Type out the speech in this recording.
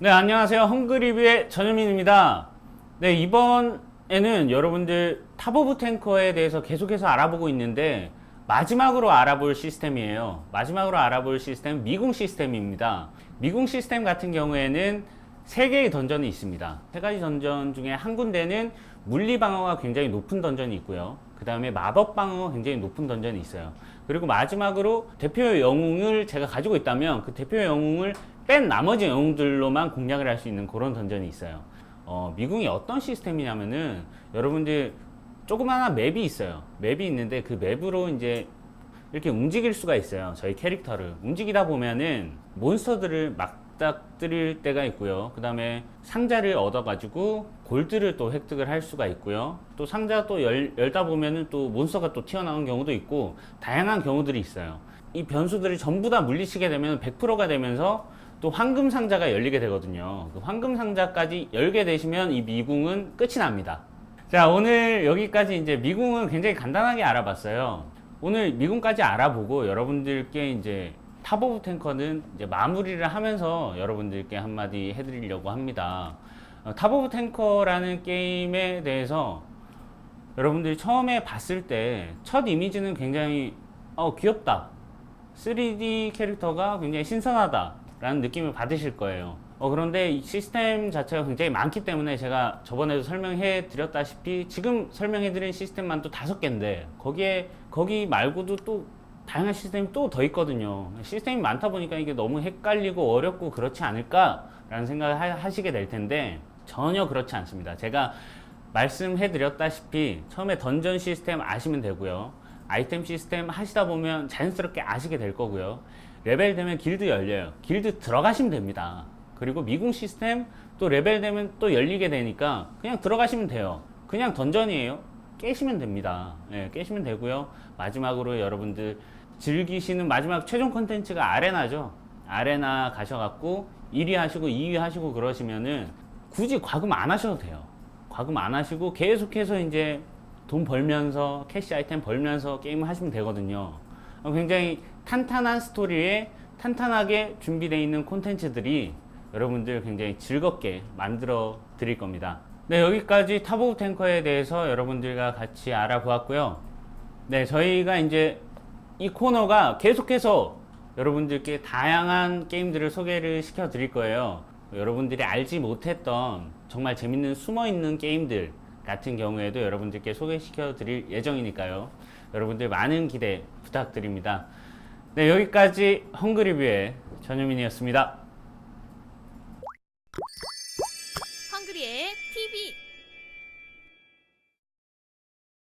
네, 안녕하세요. 헝그리뷰의 전현민입니다. 네, 이번에는 여러분들 탑 오브 탱커에 대해서 계속해서 알아보고 있는데 마지막으로 알아볼 시스템이에요. 마지막으로 알아볼 시스템 미궁 시스템입니다. 미궁 시스템 같은 경우에는 세 개의 던전이 있습니다. 세 가지 던전 중에 한 군데는 물리 방어가 굉장히 높은 던전이 있고요. 그 다음에 마법 방어가 굉장히 높은 던전이 있어요. 그리고 마지막으로 대표 영웅을 제가 가지고 있다면 그 대표 영웅을 뺀 나머지 영웅들로만 공략을 할 수 있는 그런 던전이 있어요. 어, 미궁이 어떤 시스템이냐면은 여러분들 조그마한 맵이 있어요. 맵이 있는데 그 맵으로 이제 이렇게 움직일 수가 있어요. 저희 캐릭터를 움직이다 보면은 몬스터들을 막닥뜨릴 때가 있고요. 그 다음에 상자를 얻어가지고 골드를 또 획득을 할 수가 있고요. 또 상자 또 열, 열다 보면은 또 몬스터가 또 튀어나오는 경우도 있고 다양한 경우들이 있어요. 이 변수들이 전부 다 물리치게 되면 100%가 되면서 또 황금 상자가 열리게 되거든요. 그 황금 상자까지 열게 되시면 이 미궁은 끝이 납니다. 자, 오늘 여기까지 이제 미궁은 굉장히 간단하게 알아봤어요. 오늘 미궁까지 알아보고 여러분들께 이제 탑 오브 탱커는 이제 마무리를 하면서 여러분들께 한마디 해드리려고 합니다. 어, 탑 오브 탱커라는 게임에 대해서 여러분들이 처음에 봤을 때 첫 이미지는 굉장히 어, 귀엽다. 3D 캐릭터가 굉장히 신선하다 라는 느낌을 받으실 거예요. 어, 그런데 이 시스템 자체가 굉장히 많기 때문에 제가 저번에도 설명해 드렸다시피 지금 설명해 드린 시스템만 또 다섯 개인데 거기에 거기 말고도 또 다양한 시스템이 또 더 있거든요. 시스템이 많다 보니까 이게 너무 헷갈리고 어렵고 그렇지 않을까라는 생각을 하- 하시게 될 텐데 전혀 그렇지 않습니다. 제가 말씀해 드렸다시피 처음에 던전 시스템 아시면 되고요. 아이템 시스템 하시다 보면 자연스럽게 아시게 될 거고요. 레벨 되면 길드 열려요. 길드 들어가시면 됩니다. 그리고 미궁 시스템 또 레벨 되면 또 열리게 되니까 그냥 들어가시면 돼요. 그냥 던전이에요. 깨시면 됩니다. 예, 깨시면 되고요. 마지막으로 여러분들 즐기시는 마지막 최종 컨텐츠가 아레나죠. 아레나 가셔갖고 1위 하시고 2위 하시고 그러시면은 굳이 과금 안 하셔도 돼요. 과금 안 하시고 계속해서 이제 돈 벌면서 캐시 아이템 벌면서 게임을 하시면 되거든요. 어, 굉장히 탄탄한 스토리에 탄탄하게 준비되어 있는 콘텐츠들이 여러분들 굉장히 즐겁게 만들어 드릴 겁니다. 네, 여기까지 탑 오브 탱커에 대해서 여러분들과 같이 알아보았고요. 네, 저희가 이제 이 코너가 계속해서 여러분들께 다양한 게임들을 소개를 시켜 드릴 거예요. 여러분들이 알지 못했던 정말 재밌는 숨어 있는 게임들 같은 경우에도 여러분들께 소개시켜 드릴 예정이니까요. 여러분들 많은 기대 부탁드립니다. 네, 여기까지 헝그리뷰의 전유민이었습니다. 헝그리의 TV